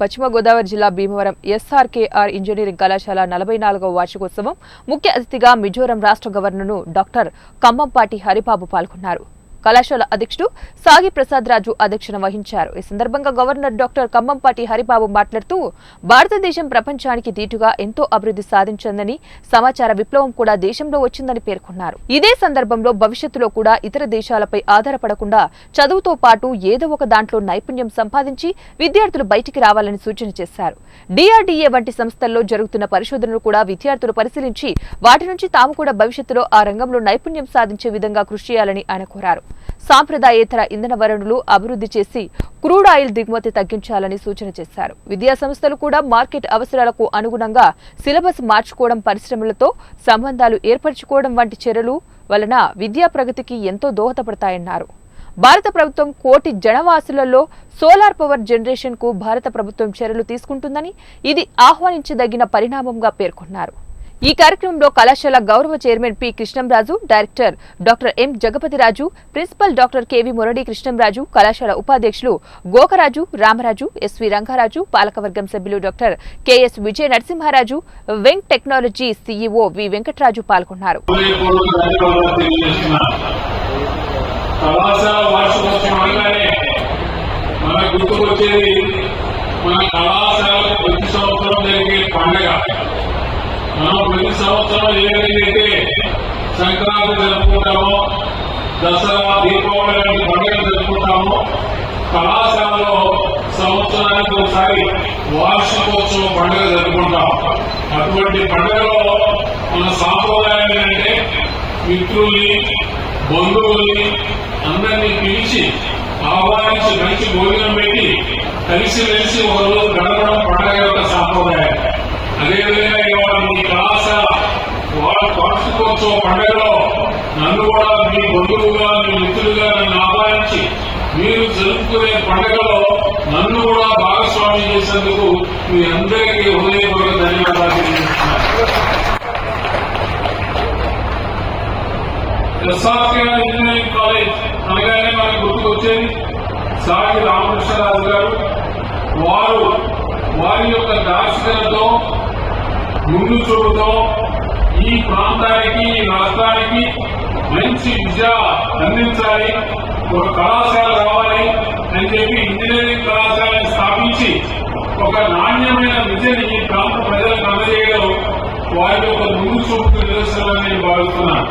పశ్చిమ గోదావరి జిల్లా Bhimavaram SRKR engineering కళాశాల నలభై నాలుగవ వార్షికోత్సవం ముఖ్య అతిథిగా మిజోరం రాష్ట్ర గవర్నర్ను డాక్టర్ కంబంపాటి హరిబాబు పాల్గొన్నారు. కళాశాల అధ్యక్షుడు సాగి ప్రసాద్ రాజు అధ్యక్షత వహించారు. ఈ సందర్భంగా గవర్నర్ డాక్టర్ కమ్మంపాటి హరిబాబు మాట్లాడుతూ భారతదేశం ప్రపంచానికి దీటుగా ఎంతో అభివృద్ధి సాధించిందని సమాచార విప్లవం కూడా దేశంలో వచ్చిందని పేర్కొన్నారు. ఇదే సందర్భంలో భవిష్యత్తులో కూడా ఇతర దేశాలపై ఆధారపడకుండా చదువుతో పాటు ఏదో ఒక దాంట్లో నైపుణ్యం సంపాదించి విద్యార్థులు బయటికి రావాలని సూచన చేశారు. డిఆర్డీఏ వంటి సంస్థల్లో జరుగుతున్న పరిశోధనలు కూడా విద్యార్థులు పరిశీలించి వాటి నుంచి తాము కూడా భవిష్యత్తులో ఆ రంగంలో నైపుణ్యం సాధించే విధంగా కృషి చేయాలని ఆయన కోరారు. సాంప్రదాయేతర ఇంధన వనరులు అభివృద్ధి చేసి క్రూడ్ ఆయిల్ దిగుమతి తగ్గించాలని సూచన చేశారు. విద్యా సంస్థలు కూడా మార్కెట్ అవసరాలకు అనుగుణంగా సిలబస్ మార్చుకోవడం పరిశ్రమలతో సంబంధాలు ఏర్పరచుకోవడం వంటి చర్యలు వలన విద్యా ప్రగతికి ఎంతో దోహదపడతాయన్నారు. భారత ప్రభుత్వం కోటి జనవాసులలో సోలార్ పవర్ జనరేషన్కు భారత ప్రభుత్వం చర్యలు తీసుకుంటుందని ఇది ఆహ్వానించదగిన పరిణామంగా పేర్కొన్నారు. ఈ కార్యక్రమంలో కళాశాల గౌరవ chairman P Krishnamraju director doctor M Jagapathiraju principal doctor KV Murali Krishnamraju కళాశాల ఉపాధ్యక్షులు గోకరాజు రామరాజు ఎస్వి రంగారాజు పాలకవర్గం సభ్యులు డాక్టర్ కెఎస్ విజయ నరసింహారాజు వెంక్ టెక్నాలజీ సీఈఓ వి వెంకటరాజు పాల్గొన్నారు. మన గుర్తుకొచ్చేది మన కళాశాల ప్రతి సంవత్సరం మనం ప్రతి సంవత్సరం ఏ సంక్రాంతి జరుపుకుంటామో దసరా దీపావళి లాంటి పండుగలు జరుపుకుంటామో కళాశాలలో సంవత్సరానికి ఒకసారి వార్షికోత్సవం పండుగ జరుపుకుంటాం. అటువంటి పండుగలో మన సాంప్రదాయం ఏంటంటే మిత్రుల్ని బంధువుల్ని అందరినీ పిలిచి ఆహ్వానించి మంచి భోజనం పెట్టి కలిసి వెలిసి ఒక రోజు గడపడం పండుగ యొక్క సాంప్రదాయం. అదేవిధంగా ఇవాళ మీ వార్షికోత్సవ పండుగలో నన్ను కూడా మీ బంధువుగా మీ మిత్రులుగా నన్ను ఆహ్వానించి మీరు జరుపుకునే పండుగలో నన్ను కూడా భాగస్వామి చేసేందుకు మీ అందరికీ హృదయపూర్వక ధన్యవాదాలు తెలియజేస్తున్నాను. ఇంజనీరింగ్ కాలేజ్ అనగానే మనకు గుర్తుకొచ్చేది సాగి రామకృష్ణరాజు గారు. వారు వారి యొక్క దార్శకతతో ముందు చూపుతో ఈ ప్రాంతానికి ఈ రాష్ట్రానికి మంచి విద్య అందించాలి. ఒక కళాశాల రావాలి అని చెప్పి ఇంజనీరింగ్ కళాశాలను స్థాపించి ఒక నాణ్యమైన విద్యని ఈ ప్రాంత ప్రజలకు అందజేయడం వారి యొక్క ముందు చూపు నిదర్శనమని నేను భావిస్తున్నాను.